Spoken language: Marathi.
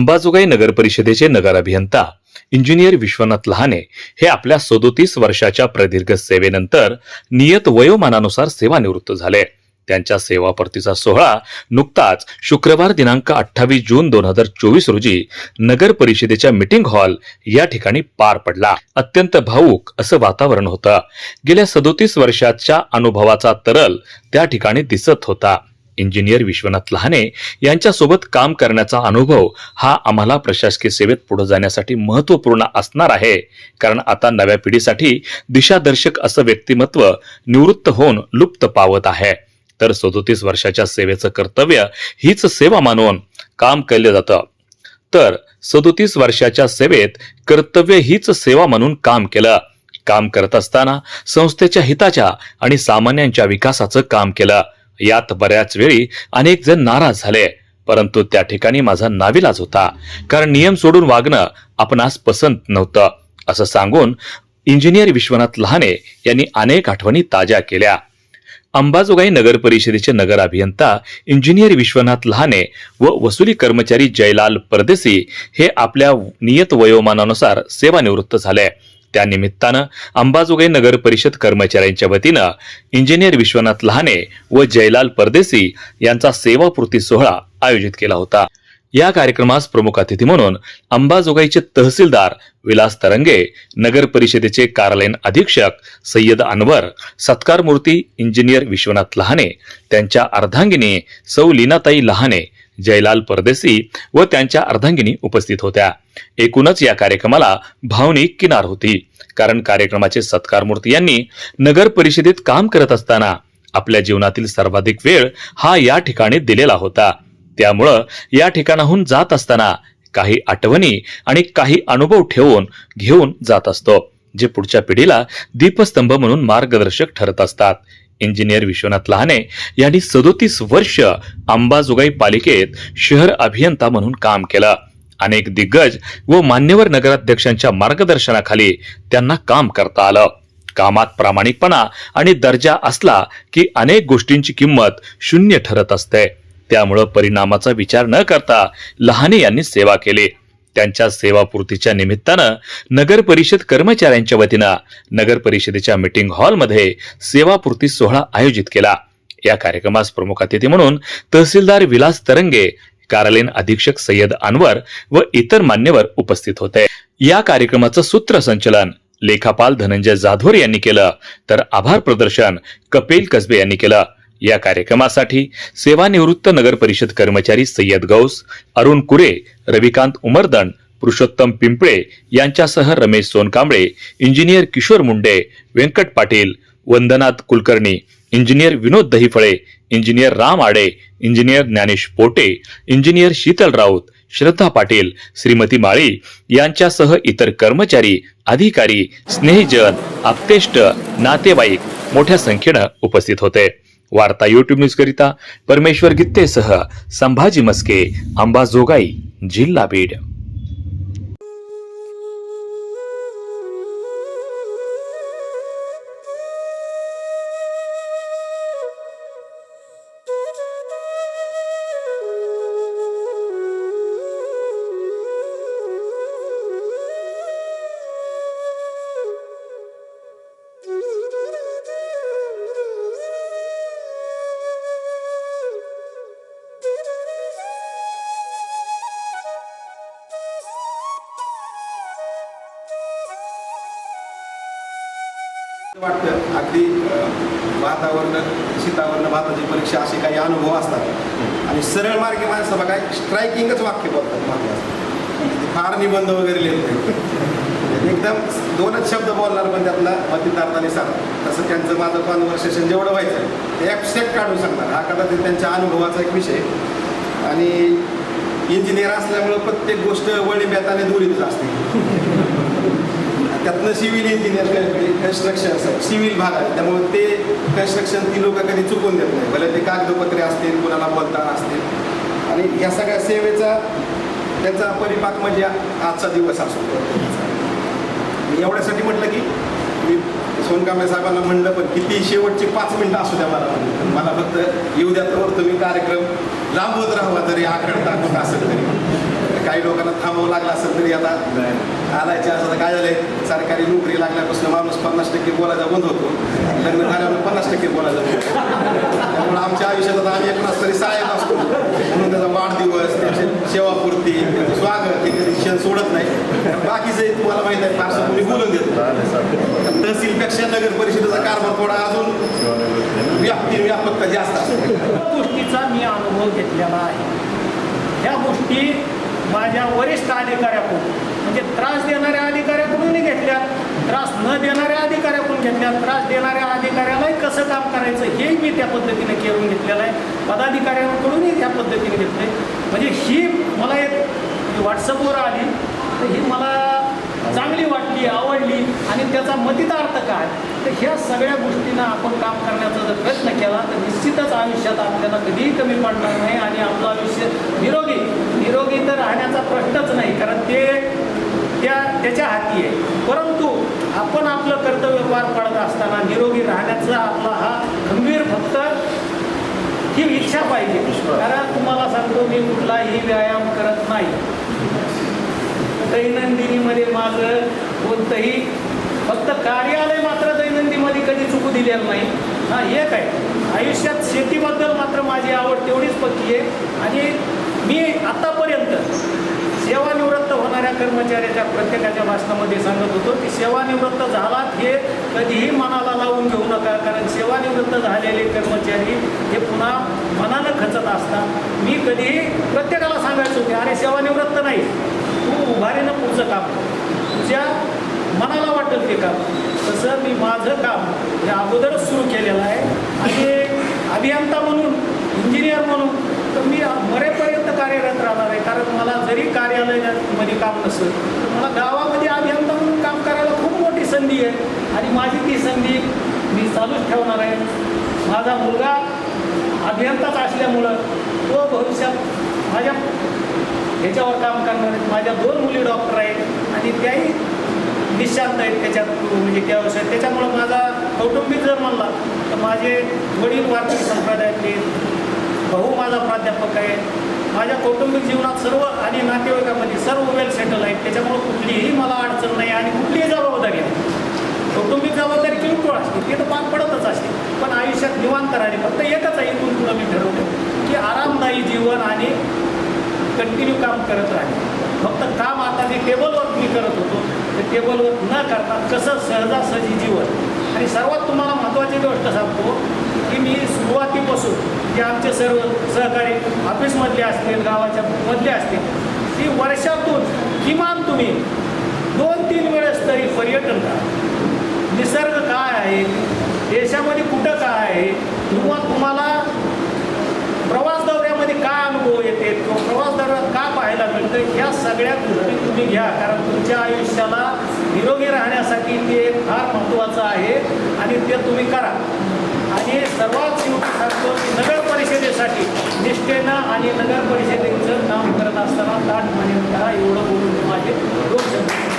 अंबाजोगाई नगर परिषदेचे नगर अभियंता इंजिनियर विश्वनाथ लहाने हे आपल्या सदोतीस वर्षाच्या प्रदीर्घ सेवेनंतर नियत वयोमानानुसार सेवानिवृत्त झाले. त्यांच्या सेवापर्तीचा सोहळा नुकताच शुक्रवार दिनांक अठ्ठावीस जून दोन हजार चोवीस रोजी नगर परिषदेच्या मीटिंग हॉल या ठिकाणी पार पडला. अत्यंत भाऊक असं वातावरण होतं. गेल्या सदोतीस वर्षाच्या अनुभवाचा तरल त्या ठिकाणी दिसत होता. इंजिनियर विश्वनाथ लहाने यांच्यासोबत काम करण्याचा अनुभव हा आम्हाला प्रशासकीय सेवेत पुढे जाण्यासाठी महत्त्वपूर्ण असणार आहे. कारण आता नव्या पिढीसाठी दिशादर्शक असं व्यक्तिमत्व निवृत्त होऊन लुप्त पावत आहे. तर सदोतीस वर्षाच्या सेवेचं कर्तव्य हीच सेवा मानून काम केलं जातं. तर सदोतीस वर्षाच्या सेवेत कर्तव्य हीच सेवा म्हणून काम केलं. काम करत असताना संस्थेच्या हिताच्या आणि सामान्यांच्या विकासाचं काम केलं. यात बऱ्याच वेळी अनेक जण नाराज झाले परंतु त्या ठिकाणी माझा नाविलाज होता कारण नियम सोडून वागणं आपणास पसंत नव्हतं असं सांगून इंजिनियर विश्वनाथ लहाने यांनी अनेक आठवणी ताज्या केल्या. अंबाजोगाई नगर परिषदेचे नगर अभियंता इंजिनियर विश्वनाथ लहाने व वसुली कर्मचारी जयलाल परदेसी हे आपल्या नियत वयोमानानुसार सेवानिवृत्त झाले. त्या निमित्तानं अंबाजोगाई नगर परिषद कर्मचाऱ्यांच्या वतीनं इंजिनियर विश्वनाथ लहाने व जयलाल परदेसी यांचा सेवापूर्ती सोहळा आयोजित केला होता. या कार्यक्रमास प्रमुख अतिथी म्हणून अंबाजोगाईचे तहसीलदार विलास तरंगे नगर परिषदेचे कार्यालयीन अधीक्षक सय्यद अनवर सत्कार मूर्ती इंजिनियर विश्वनाथ लहाने त्यांच्या अर्धांगिनी सौ लीनाताई लहाने जयलाल परदेसी व त्यांच्या अर्धांगिनी उपस्थित होत्या. एकूणच या कार्यक्रमाला भावनिक किनार होती. कारण कार्यक्रमाचे सत्कार मूर्ती यांनी नगर परिषदेत काम करत असताना आपल्या जीवनातील सर्वाधिक वेळ हा या ठिकाणी दिलेला होता. त्यामुळं या ठिकाणाहून जात असताना काही आठवणी आणि काही अनुभव ठेवून घेऊन जात असतो जे पुढच्या पिढीला दीपस्तंभ म्हणून मार्गदर्शक ठरत असतात. इंजिनियर विश्वनाथ लहाने यांनी सदोतीस वर्ष अंबाजोगाई पालिकेत शहर अभियंता म्हणून काम केलं. अनेक दिग्गज व मान्यवर नगराध्यक्षांच्या मार्गदर्शनाखाली त्यांना काम करता आलं. कामात प्रामाणिकपणा आणि दर्जा असला की अनेक गोष्टींची किंमत शून्य ठरत असते. त्यामुळं परिणामाचा विचार न करता लहाने यांनी सेवा केली. त्यांच्या सेवापूर्तीच्या निमित्तानं नगर परिषद कर्मचाऱ्यांच्या वतीनं नगर परिषदेच्या मीटिंग हॉलमध्ये सेवापूर्ती सोहळा आयोजित केला. या कार्यक्रमास प्रमुख अतिथी म्हणून तहसीलदार विलास तरंगे कार्यालयीन अधीक्षक सय्यद अनवर व इतर मान्यवर उपस्थित होते. या कार्यक्रमाचं सूत्रसंचलन लेखापाल धनंजय जाधोर यांनी केलं. तर आभार प्रदर्शन कपिल कसबे यांनी केलं. या कार्यक्रमासाठी सेवानिवृत्त नगर परिषद कर्मचारी सय्यद गौस अरुण कुरे रविकांत उमरदन पुरुषोत्तम पिंपळे यांच्यासह Ramesh Sonkamble engineer Kishor Munde Vyankat Patil Vandnath Kulkarni engineer Vinod Dahiphale engineer Ram Ade engineer Dnyanesh Pote engineer Sheetal Raut Shraddha Patil Shrimati Mali यांच्यासह इतर कर्मचारी अधिकारी स्नेहीजन आप्तेष्ट नातेवाईक मोठ्या संख्येनं उपस्थित होते. वार्ता युट्यूब न्यूज करिता परमेश्वर गित्तेसह संभाजी मस्के अंबाजोगाई जिल्हा बीड वाटतं अगदी भातावरनं शीतावरनं भाताची परीक्षा असे काही अनुभव असतात. आणि सरळ मार्गे माणसं बघा स्ट्रायकिंगच वाक्य बोलतात महत्वाचं म्हणजे फार निबंध वगैरे लिहित एकदम दोनच शब्द बोलणार पण त्यातला मतितार्थाने सांग तसं त्यांचं माझं कॉन्व्हर्सेशन जेवढं व्हायचं ते ॲबस्ट्रॅक्ट काढून सांगणार हा कदाचित त्यांच्या अनुभवाचा एक विषय. आणि इंजिनियर असल्यामुळं प्रत्येक गोष्ट वळी बेताने दुरीतच असते. त्यातनं सिव्हिल इंजिनियर कन्स्ट्रक्शन सिव्हिल भाग आहे. त्यामुळे ते कन्स्ट्रक्शन ती लोक कधी चुकून देत नाही. भले ते कागदपत्रे असतील कुणाला बोलताना असतील. आणि या सगळ्या सेवेचा त्याचा परिपाक म्हणजे आजचा दिवस असतो. मी एवढ्यासाठी म्हटलं की मी सोनकांबळे साहेबांना म्हणलं पण किती शेवटची पाच मिनटं असू द्या मला. मला फक्त येऊ द्या तर तुम्ही कार्यक्रम लांबवत राहावा तरी आकडता कुठं असेल तरी. काही लोकांना थांबावं लागलं असेल तरी आता आलायचे असं काय झालंय? सरकारी नोकरी लागल्यापासून माणूस पन्नास टक्के बोलायचा बंद होतो. लग्न झाल्यावर पन्नास टक्के बोलायचा बंद होतो. त्यामुळे आमच्या आयुष्यात आता आम्ही एकूणच तरी सहाय्यक असतो. म्हणून त्याचा वाढदिवस त्याची सेवापूर्ती त्याचं स्वागत हे कधी क्षण सोडत नाही. बाकीचे तुम्हाला माहीत आहे फारसं कोणी बोलून देतो तहसीलपेक्षा नगर परिषदेचा कारभार थोडा अजून व्याप्ती व्यापकता जास्त असते. गोष्टीचा मी अनुभव घेतलेला आहे. ह्या गोष्टी माझ्या वरिष्ठ अधिकाऱ्याकडून म्हणजे त्रास देणाऱ्या अधिकाऱ्याकडूनही घेतल्या. त्रास न देणाऱ्या अधिकाऱ्याकडून घेतल्या. त्रास देणाऱ्या अधिकाऱ्यालाही कसं काम करायचं हेही मी त्या पद्धतीने करून घेतलेलं आहे. पदाधिकाऱ्यांकडूनही त्या पद्धतीने घेतलं. आहे म्हणजे ही मला एक व्हॉट्सअपवर आली तर ही मला चांगली वाटली आवडली आणि त्याचा मतीचा अर्थ काय? तर ह्या सगळ्या गोष्टींना आपण काम करण्याचा जर प्रयत्न केला तर निश्चितच आयुष्यात आपल्याला कधीही कमी पडणार नाही आणि आपलं आयुष्य निरोगी निरोगी तर राहण्याचा प्रश्नच नाही कारण ते त्या त्याच्या हाती आहे. परंतु आपण आपलं कर्तव्य पार पडत असताना निरोगी राहण्याचा आपला हा गंभीर फक्त ही इच्छा पाहिजे. कारण तुम्हाला सांगतो मी कुठलाही व्यायाम करत नाही. दैनंदिनीमध्ये माझं कोणतंही फक्त कार्यालय मात्र दैनंदिनीमध्ये कधी चुकू दिलेलं नाही. हा एक आहे. आयुष्यात शेतीबद्दल मात्र माझी आवड तेवढीच पक्की आहे. आणि मी आतापर्यंत सेवानिवृत्त होणाऱ्या कर्मचाऱ्याच्या प्रत्येकाच्या भाषणामध्ये सांगत होतो की सेवानिवृत्त झालात हे कधीही मनाला लावून घेऊ नका कारण सेवानिवृत्त झालेले कर्मचारी हे पुन्हा मनानं खचत असतात. मी कधीही प्रत्येकाला सांगायचं होते अरे सेवानिवृत्त नाही तू उभारीनं पुढचं काम तुझ्या मनाला वाटेल ते काम. तसं मी माझं काम हे अगोदरच सुरू केलेलं आहे. आणि अभियंता म्हणून इंजिनियर म्हणून तर मी मरेपर्यंत कार्यरत राहणार आहे. कारण मला जरी कार्यालयामध्ये काम नसेल तर मला गावामध्ये अभियंता म्हणून काम करायला खूप मोठी संधी आहे. आणि माझी ती संधी मी चालूच ठेवणार आहे. माझा मुलगा अभियंताच असल्यामुळं तो भविष्यात माझ्या ह्याच्यावर काम करणार आहेत माझ्या दोन मुली डॉक्टर आहेत आणि त्याही निशांत आहेत त्याच्यात. म्हणजे त्या व्यवसायात त्याच्यामुळं माझा कौटुंबिक जर म्हणला तर माझे वडील वार्षिक संप्रदायातले भाऊ माझा प्राध्यापक आहे. माझ्या कौटुंबिक जीवनात सर्व आणि नातेवाईकामध्ये सर्व वेल सेटल आहेत. त्याच्यामुळं कुठलीही मला अडचण नाही आणि कुठलीही जबाबदारी नाही. कौटुंबिक जबाबदारी किरकोळ असते. ती तर पार पडतच असते. पण आयुष्यात निवांत राहणे फक्त एकच आहे इथून पुढं मी ठरवलं की आरामदायी जीवन आणि कंटिन्यू काम करत राहणे. फक्त काम आता जे टेबलवर मी करत होतो ते टेबलवर न करता कसं सहजासहजी जीवन. आणि सर्वात तुम्हाला महत्त्वाची गोष्ट सांगतो की मी सुरुवातीपासून जे आमचे सर्व सहकारी ऑफिसमधले असतील गावाच्या मधले असतील ती वर्षातून किमान तुम्ही दोन तीन वेळेस तरी पर्यटन करा. निसर्ग काय आहे? देशामध्ये कुठं काय आहे? किंवा तुम्हाला प्रवास दौऱ्यामध्ये काय अनुभव येते? किंवा प्रवास दौऱ्यात का पाहायला मिळतं ह्या सगळ्या गोष्टी तुम्ही घ्या. कारण तुमच्या आयुष्याला निरोगी राहण्यासाठी ते फार महत्त्वाचं आहे आणि ते तुम्ही करा. आणि सर्वात शेवटी सांगतो की नगर परिषदेसाठी निष्ठेनं आणि नगर परिषदेचं काम करत असताना ताट म्हणून करा एवढं बोलून माझे दोन